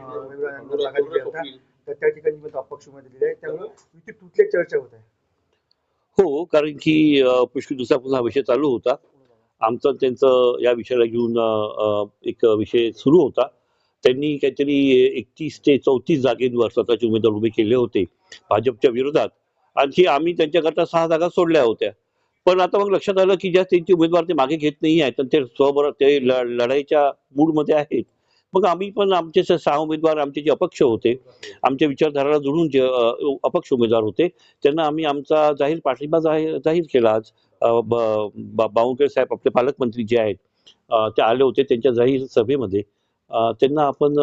अं, रविवार यांना जागा दिली होता तर त्या ठिकाणी पण तो अपक्ष उमेदवार दिलेला आहे त्यामुळे युती तुटल्याची चर्चा होत आहे. हो कारण की पुष्कळ दिवसापासून हा विषय चालू होता. आमचं त्यांचं या विषयाला घेऊन एक विषय सुरू होता. त्यांनी काहीतरी एकतीस ते चौतीस जागेंवर स्वतःचे उमेदवार उभे केले होते भाजपच्या विरोधात. आणखी आम्ही त्यांच्याकरता सहा जागा सोडल्या होत्या. पण आता मग लक्षात आलं की ज्या त्यांचे उमेदवार ते मागे घेत नाही आहेत आणि ते स्वबरोबर ते लढाईच्या मूडमध्ये आहेत. मग आम्ही पण आमचे सहा उमेदवार आमचे जे अपक्ष होते आमच्या विचारधाराला जोडून जे अपक्ष उमेदवार होते त्यांना आम्ही आमचा जाहीर पाठिंबा जाहीर जाहीर केला आज. अ, ब- बा- बावनकुळे साहेब आपले पालकमंत्री जे आहेत ते आले होते त्यांच्या जाहीर सभेमध्ये. त्यांना आपण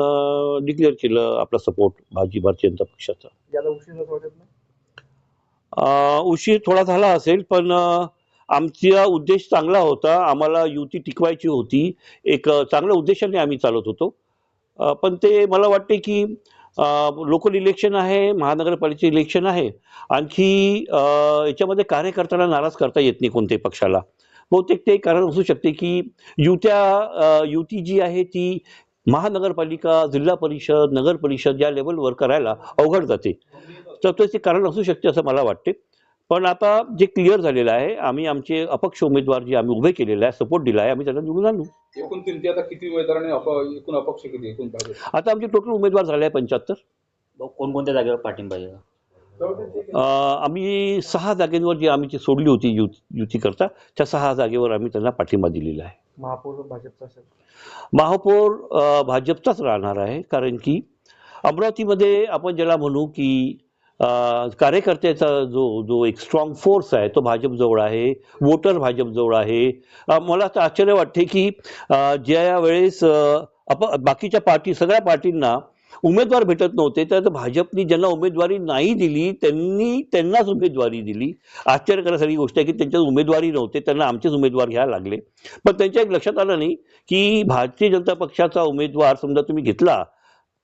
डिक्लेअर केलं आपला सपोर्ट भाजी भारतीय जनता पक्षाचा. उशीर थोडा झाला असेल पण आमचा उद्देश चांगला होता. आम्हाला युती टिकवायची होती. एक चांगल्या उद्देशाने आम्ही चालत होतो. पण ते मला वाटते की लोकल इलेक्शन आहे महानगरपालिकेचे इलेक्शन आहे. आणखी याच्यामध्ये कार्यकर्त्यांना नाराज करता येत नाही कोणत्याही पक्षाला. बहुतेक ते कारण असू शकते की युत्या युती जी आहे ती महानगरपालिका जिल्हा परिषद नगर परिषद या लेवलवर करायला अवघड जाते. तर ते कारण असू शकते असं मला वाटते. पण आता जे क्लिअर झालेलं आहे आम्ही आमचे अपक्ष उमेदवार जे आम्ही उभे केलेले आहे सपोर्ट दिला आहे आम्ही त्यांना निवडून आणू. एकूण तुमची आता किती उमेदवारांनी अप एकूण अपक्ष किती एकूण भाजप? आता आमचे टोटल उमेदवार झाले आहे पंच्याहत्तर. कोणकोणत्या जागेवर पाठिंबा आहे? आम्ही सहा जागेंवर जी आम्ही जी सोडली होती यु युती करता त्या सहा जागेवर आम्ही त्यांना पाठिंबा दिलेला आहे. महापौर भाजपचा असेल. महापौर अ, भाजपचाच राहणार आहे कारण की अमरावतीमध्ये आपण ज्याला म्हणू की कार्यकर्त्याचा जो जो एक स्ट्रॉंग फोर्स आहे तो भाजपजवळ आहे वोटर भाजपजवळ आहे. मला तर आश्चर्य वाटते की ज्या वेळेस अप बाकीच्या पार्टी सगळ्या पार्टींना उमेदवार भेटत नव्हते तर भाजपनी ज्यांना उमेदवारी नाही दिली त्यांनी त्यांनाच उमेदवारी दिली. आश्चर्यकारक गोष्ट आहे की त्यांच्यात उमेदवारी नव्हते त्यांना आमचेच उमेदवार घ्यायला लागले. पण त्यांच्या एक लक्षात आलं नाही की भारतीय जनता पक्षाचा उमेदवार समजा तुम्ही घेतला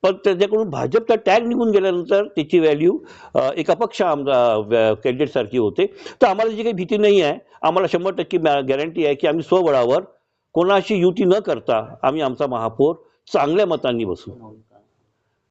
पण त्याच्याकडून भाजपचा टॅग निघून गेल्यानंतर त्याची व्हॅल्यू एक अपक्ष आमदार कॅन्डिडेटसारखी होते. तर आम्हाला जी काही भीती नाही आहे आम्हाला शंभर टक्के गॅरंटी आहे की आम्ही स्वबळावर कोणाशी युती न करता आम्ही आमचा महापौर चांगल्या मतांनी बसू.